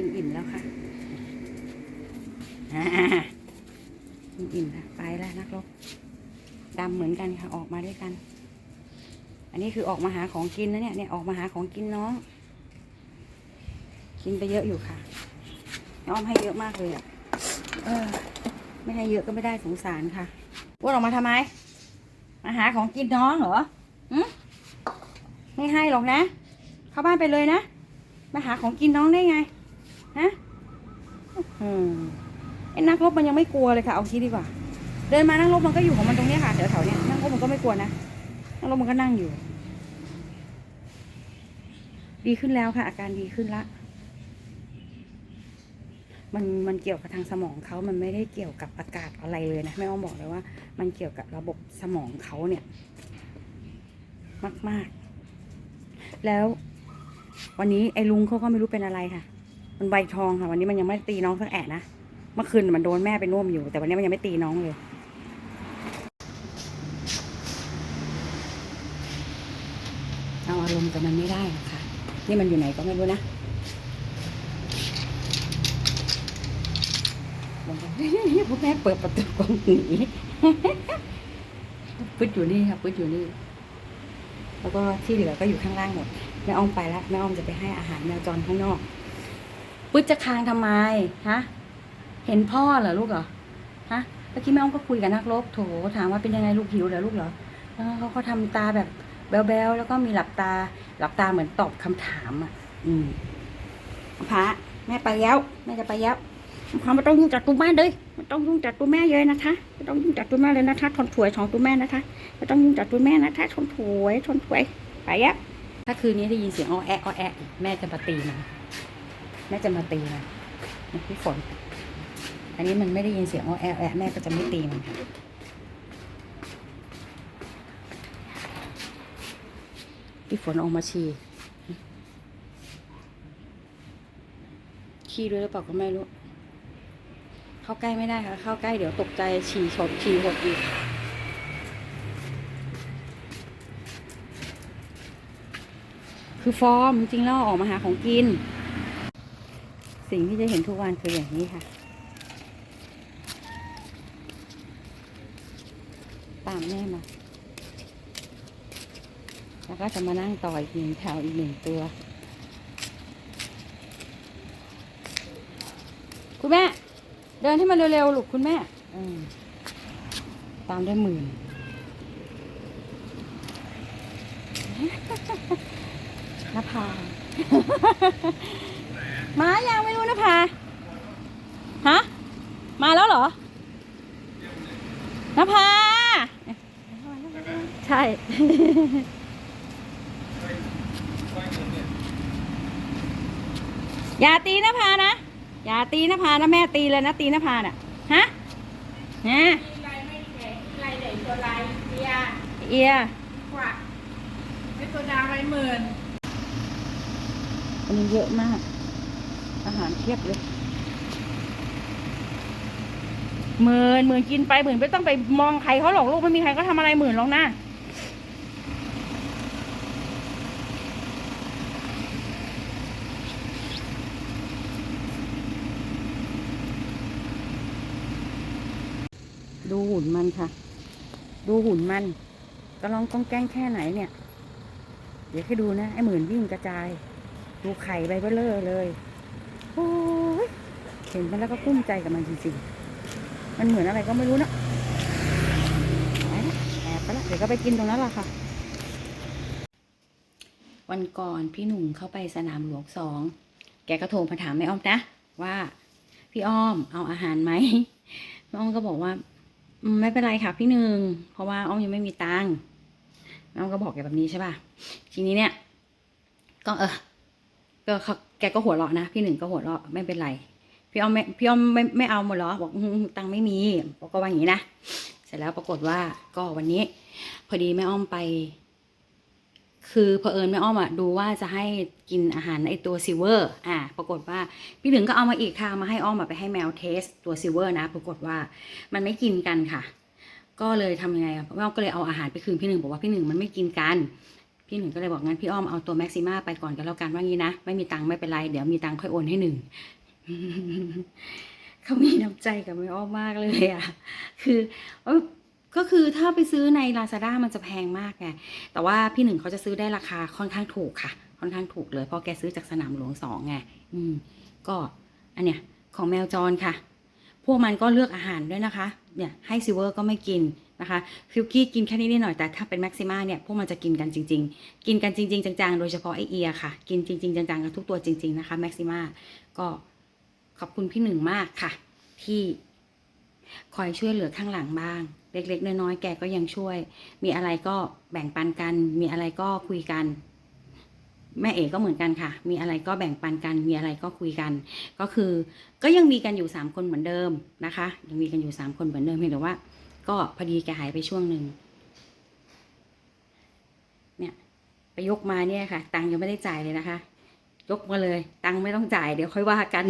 กินอิ่มแล้วค่ะอ่ากินอิ่มแล้วไปแล้วนักรบดำเหมือนกันค่ะออกมาด้วยกัน อันนี้คือออกมาหาของกินนะเนี่ยเนี่ยออกมาหาของกินน้อง กินไปเยอะอยู่ค่ะน้องให้เยอะมากเลยอะเออ ไม่ให้เยอะก็ไม่ได้สงสารค่ะอ้วนออกมาทำไม มาหาของกินน้องเหรออืมไม่ให้หรอกนะ เข้าบ้านไปเลยนะ มาหาของกินน้องได้ไง ฮะอืมไอ้นักรบมันยังไม่กลัวเลยค่ะ เอาทีดีกว่า เดินมานักรบมันก็อยู่ของมันตรงนี้ค่ะแถวๆเนี้ยนักรบมันก็ไม่กลัวนะนักรบมันก็นั่งอยู่ ดีขึ้นแล้วค่ะ อาการดีขึ้นละ มันมันเกี่ยวกับทางสมองเขามันไม่ได้เกี่ยวกับอากาศอะไรเลยนะแม่อ้อมบอกเลยว่า มันเกี่ยวกับระบบสมองเขาเนี่ย มาก ๆ แล้ววันนี้ไอ้ลุงเขาก็ไม่รู้เป็นอะไรค่ะ มันใบทองค่ะ วันนี้มันยังไม่ตีน้องสักแอะนะ เมื่อคืนมันโดนแม่ไปน่วมอยู่ แต่วันนี้มันยังไม่ตีน้องเลย เอาอารมณ์กับมันไม่ได้หรอกค่ะ นี่มันอยู่ไหนก็ไม่รู้นะบอกว่าพ่อแม่เปิดประตูกรงหนีปึ๊ดอยู่นี่ค่ะปึ๊ดอยู่นี่ แล้วก็ที่เหลือก็อยู่ข้างล่างหมดแม่อ้อมไปแล้วแม่อ้อมจะไปให้อาหารแมวจรข้างนอก ปึ๊ดจะคางทำไมฮะเห็นพ่อเหรอลูกเหรอฮะเมื่อกี้แม่อ้อมก็คุยกับนักรบโถถามว่าเป็นยังไงลูกหิวเหรอลูกเหรอเออเขาก็ทำตาแบบแบ๊วๆแล้วก็มีหลับตา หลับตาเหมือนตอบคำถามอะ อืมพระแม่ไปแล้วแม่จะไปแล้วพระไม่ต้องยุ่งจากตัวแม่เลยไม่ต้องยุ่งจากตัวแม่เลยนะคะไม่ต้องยุ่งจากตัวแม่เลยนะคะทนถวยของตัวแม่นะคะไม่ต้องยุ่งจากตัวแม่นะคะทนถวยทนถวยไปแล้วถ้าคืนนี้ได้ยินเสียงอ้อแอะอ้อแอะอีกแม่จะมาตีมัน แม่จะมาตีมันะพี่ฝน อันนี้มันไม่ได้ยินเสียงอ้อแอะแอะแม่ก็จะไม่ตีมันพี่ฝนออกมาฉี่ขี้ด้วยหรือเปล่าก็ไม่รู้ เข้าใกล้ไม่ได้ค่ะ เข้าใกล้เดี๋ยวตกใจฉี่ฉดฉี่หดอีกคือฟอร์มจริงๆแล้วออกมาหาของกิน สิ่งที่จะเห็นทุกวันคืออย่างนี้ค่ะตามแม่มา แล้วก็จะมานั่งต่ออีกหนึ่งแถวอีกหนึ่งตัว คุณแม่ เดินให้มันเร็วๆลูกคุณแม่ตามได้หมื่นนภา มายังไม่รู้นภาฮะมาแล้วเหรอนภาใช่ อย่าตีนภานะ อย่าตีนภานะแม่ตีเลยนะตีนภาน่ะฮะฮะลายไม่แข็งลายใหญ่ตัวลายเบียร์เอียกว่าเป็นตัวดาวลายหมื่นอันนี้เยอะมาก อาหารเพียบเลยหมื่นหมื่นกินไปหมื่นไม่ต้องไปมองใครเขาหรอกลูกไม่มีใครก็ทำอะไรหมื่นหรอกนะดูหุ่นมันค่ะ ดูหุ่นมันกำลังต้องแกล้งแค่ไหนเนี่ย เดี๋ยวให้ดูนะ ไอ้หมื่นวิ่งกระจาย ดูไข่ใบเบลเลอร์เลย เห็นมันแล้วก็กุ้มใจกับมันจริงๆ มันเหมือนอะไรก็ไม่รู้นะแอบไปละเดี๋ยวก็ไปกินตรงนั้นแหละค่ะ วันก่อนพี่หนุ่มเข้าไปสนามหลวงสอง แกก็โทรมาถามแม่อ้อมนะ ว่า พี่อ้อมเอาอาหารไหมแม่อ้อมก็บอกว่าไม่เป็นไรค่ะพี่หนึ่งเพราะว่าอ้อมยังไม่มีตังค์แม่อ้อมก็บอกแกแบบนี้ใช่ป่ะทีนี้เนี่ย ก็เออก็เขาแกก็หัวเราะนะ พี่หนึ่งก็หัวเราะไม่เป็นไร พี่อ้อมไม่พี่อ้อมไม่ไม่เอาหมดเหรอบอกตังไม่มีบอกก็ว่าอย่างนี้นะเสร็จแล้วปรากฏว่าก็วันนี้ พอดีแม่อ้อมไป คือเผอิญแม่อ้อมอะดูว่าจะให้กินอาหารไอตัวซิเวอร์ อ่า ปรากฏว่าพี่หนึ่งก็เอามาอีกค่ะมาให้อ้อมอะไปให้แมวเทสตัวซิเวอร์นะ ปรากฏว่ามันไม่กินกันค่ะ ก็เลยทำยังไงแม่อ้อมก็เลยเอาอาหารไปคืนพี่หนึ่งบอกว่าพี่หนึ่งมันไม่กินกันพี่หนึ่งก็เลยบอกงั้นพี่อ้อมเอาตัวแม็กซิมาไปก่อนกันแล้วกันว่างี้นะไม่มีตังค์ไม่เป็นไรเดี๋ยวมีตังค์ค่อยโอนให้หนึ่ง เขามีน้ำใจกับแม่อ้อมมากเลยอะ คือก็คือถ้าไปซื้อใน Lazada มันจะแพงมากไง แต่ว่าพี่หนึ่งเขาจะซื้อได้ราคาค่อนข้างถูกค่ะ ค่อนข้างถูกเลย เพราะแกซื้อจากสนามหลวงสองไง อืม ก็อันเนี้ยของแมวจรค่ะ พวกมันก็เลือกอาหารด้วยนะคะ เนี่ยให้ซิเวอร์ก็ไม่กินนะคะ ฟิลกี้กินแค่นี้นิดหน่อย แต่ถ้าเป็นแม็กซิม่าเนี่ย พวกมันจะกินกันจริง ๆ กินกันจริง ๆ จังๆ โดยเฉพาะไอเอียค่ะ กินจริง ๆ จังๆ กับทุกตัวจริง ๆ นะคะแม็กซิม่า ก็ ขอบคุณพี่หนึ่งมากค่ะ ที่คอยช่วยเหลือข้างหลังบ้าง เล็ก ๆ น้อยๆแกก็ยังช่วย มีอะไรก็แบ่งปันกัน มีอะไรก็คุยกัน แม่เอ๋ก็เหมือนกันค่ะ มีอะไรก็แบ่งปันกัน มีอะไรก็คุยกัน ก็คือ ก็ยังมีกันอยู่สามคนเหมือนเดิมนะคะ ยังมีกันอยู่สามคนเหมือนเดิมเพียงแต่ว่า ก็พอดีแกหายไปช่วงหนึ่งเนี่ยไปยกมาเนี่ยค่ะ ตังค์ยังไม่ได้จ่ายเลยนะคะ ยกมาเลย ตังค์ไม่ต้องจ่ายเดี๋ยวค่อยว่ากัน